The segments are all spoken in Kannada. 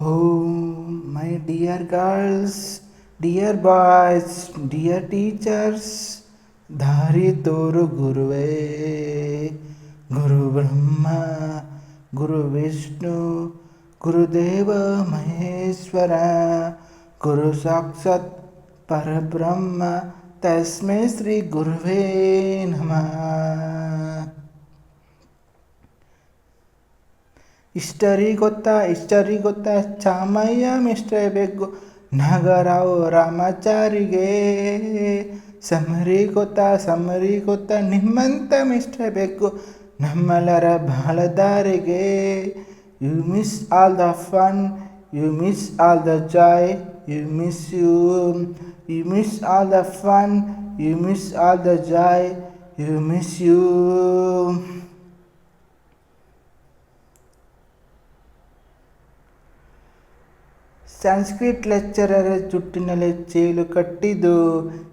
Oh, my dear girls, dear boys, dear teachers, धारितोरु गुरुवे गुरु ब्रह्मा गुरु विष्णु गुरुदेव महेश्वरा गुरु साक्षात परब्रह्म तस्में श्री गुरुवे नमः। ಇಷ್ಟರಿ ಗೊತ್ತಾ ಇಷ್ಟರಿ ಗೊತ್ತಾ, ಚಾಮಯ್ಯ ಮಿಸ್ಟ್ರೆ ಬೆಗ್ಗು, ನಾಗರಾವ್ ರಾಮಾಚಾರಿಗೆ. ಸಮರಿ ಗೊತ್ತಾ ಸಮರಿ ಗೊತ್ತಾ, ನಿಮ್ಮಂತ ಮಿಸ್ಟ್ರೆ ಬೇಕು ನಮ್ಮೆಲ್ಲರ ಬಾಳದಾರಿಗೆ you miss all the fun you miss all the joy you miss you you miss all the fun you miss all the joy you miss you Sanskrit ಲೆಕ್ಚರರ ಜುಟ್ಟಿನಲ್ಲಿ ಚೇಲು ಕಟ್ಟಿದು,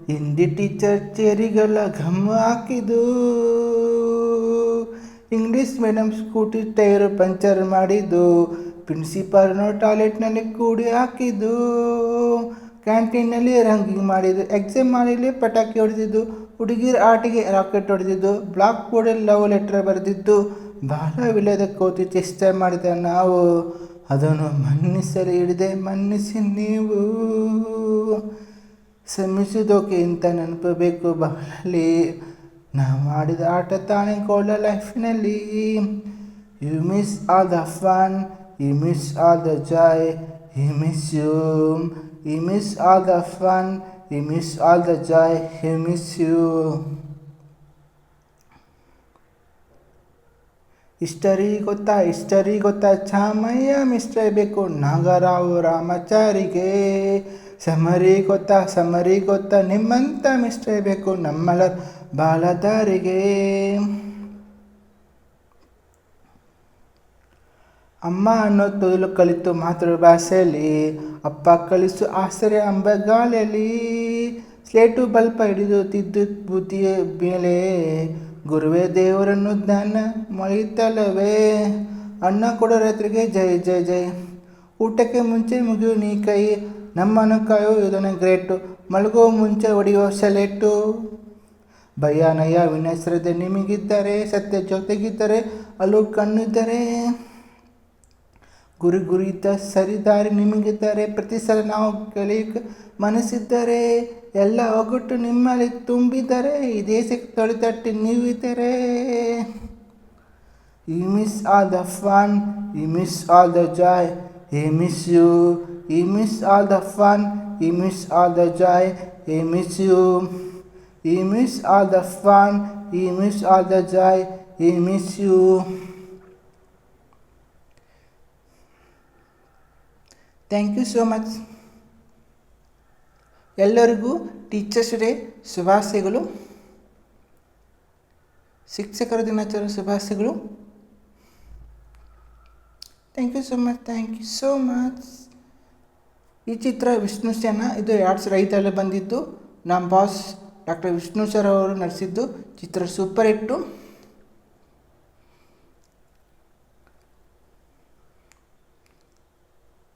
ಹಿಂದಿ ಟೀಚರ್ ಚೇರಿಗೆಲ್ಲ ಘಮ್ ಹಾಕಿದು. English medium scooty tyre puncture ಮಾಡಿದ್ದು ಪ್ರಿನ್ಸಿಪಾಲ್ನ ಟಾಯ್ಲೆಟ್ನಲ್ಲಿ ಕೂಡಿ ಹಾಕಿದ್ದು ಕ್ಯಾಂಟೀನಲ್ಲಿ ರಂಗಿಂಗ್ ಮಾಡಿದ್ದು ಎಕ್ಸಾಮ್ ಮಾಡಿಲಿ ಪಟಾಕಿ ಹೊಡೆದಿದ್ದು, ಹುಡುಗಿರ ಆಟಿಗೆ ರಾಕೆಟ್ ಹೊಡೆದಿದ್ದು ಬ್ಲಾಕ್ ಬೋರ್ಡಲ್ಲಿ ಲವ್ ಲೆಟರ್ ಬರೆದಿದ್ದು ವಿಲದ ಕೋತಿ ಚೇಷ್ಟೆ ಮಾಡಿದ ನಾವು. ಅದನ್ನು ಮನ್ನಿಸಲು ಹಿಡಿದೆ, ಮನ್ನಿಸಿ ನೀವು. ಶ್ರಮಿಸಿದೋಕೆ ಇಂಥ ನೆನಪಬೇಕು ಬೇಕು ಬಾಳಲ್ಲಿ. ನಾವು ಮಾಡಿದ ಆಟ ತಾನೇ ಕೋಲ ಲೈಫ್ನಲ್ಲಿ. You miss all the fun you miss all the joy you miss you you miss all the fun you miss all the joy you miss you ಇಷ್ಟರಿ ಗೊತ್ತಾ ಇಷ್ಟರಿ ಗೊತ್ತಾ, ಚಾಮಯ್ಯ ಮಿಸ್ಟರ್ ಬೇಕು. ನಾಗರಾವ್ ರಾಮಾಚಾರಿಗೆ ಸಮರಿ ಗೊತ್ತಾ ಸಮರಿ ಗೊತ್ತಾ, ನಿಮ್ಮಂತ ಮಿಸ್ಟರ್ ಬೇಕು ನಮ್ಮಲ ಬಾಲದಾರಿಗೆ. ಅಮ್ಮ ಅನ್ನೋ ತೊದಲು ಕಲಿತು ಮಾತೃಭಾಷೆಯಲ್ಲಿ, ಅಪ್ಪ ಕಲಿಸು ಆಸರೆ ಅಂಬಗಾಲಲ್ಲಿ ಸ್ಲೇಟು ಬಲ್ಪ ಹಿಡಿದು ತಿದ್ದು ಬುದ್ಧಿಯ ಮೇಲೆ ಗುರುವೇ ದೇವರನ್ನು ಜ್ಞಾನ ಮೈತಲವೇ. ಅಣ್ಣ ಕೊಡೋ ರೈತರಿಗೆ ಜೈ ಜೈ ಜೈ. ಊಟಕ್ಕೆ ಮುಂಚೆ ಮುಗಿಯು ನೀ ಕೈ, ನಮ್ಮನ್ನು ಕಾಯೋ ಇದನ್ನು ಗ್ರೇಟು. ಮಲಗೋ ಮುಂಚೆ ಹೊಡೆಯೋ ಸೆಲೆಟ್ಟು ಭಯ ನಯ ವಿನಶ್ರದ್ಧೆ ನಿಮಗಿದ್ದರೆ, ಸತ್ಯ ಜೊತೆಗಿದ್ದರೆ, ಅಲ್ಲೂ ಕಣ್ಣಿದ್ದರೆ. ಗುರಿ ಗುರಿ ಇದ್ದ ಸರಿದಾರಿ ನಿಮಗಿದ್ದರೆ ಪ್ರತಿ ಸಲ ನಾವು ಕಲಿಯಕ್ಕೆ ಮನಸ್ಸಿದ್ದರೆ, ಎಲ್ಲ ಒಗ್ಗಟ್ಟು ನಿಮ್ಮಲ್ಲಿ ತುಂಬಿದರೆ, ಈ ದೇಶಕ್ಕೆ ತೊಳೆತಟ್ಟಿ ನೀವಿದ್ದರೆ. ಈ ಮಿಸ್ ಆಲ್ ದ ಫನ್ ಈ miss all the joy hey miss you ಈ ಮಿಸ್ ಆಲ್ ದ ಫನ್ ಈ miss all the joy hey miss you ಈ ಮಿಸ್ ಆಲ್ ದ ಫನ್ ಈ ಮಿಸ್ ಆಲ್ ದ ಜಾಯ್ ಈ miss you thank you so much ಎಲ್ಲರಿಗೂ ಟೀಚರ್ಸ್ ಡೇ ಶುಭಾಶಯಗಳು. ಶಿಕ್ಷಕರ ದಿನಾಚರಣೆ ಶುಭಾಶಯಗಳು. Thank you so much thank you so much ಈ ಚಿತ್ರ ವಿಷ್ಣು ಸೇನ ಇದು ಎರಡು ಸಾವಿರ ಐದರಲ್ಲಿ ಬಂದಿದ್ದು. ನಮ್ಮ ಬಾಸ್ ಡಾಕ್ಟರ್ ವಿಷ್ಣು ಸರ್ ಅವರು ನಡೆಸಿದ್ದು ಚಿತ್ರ super hit.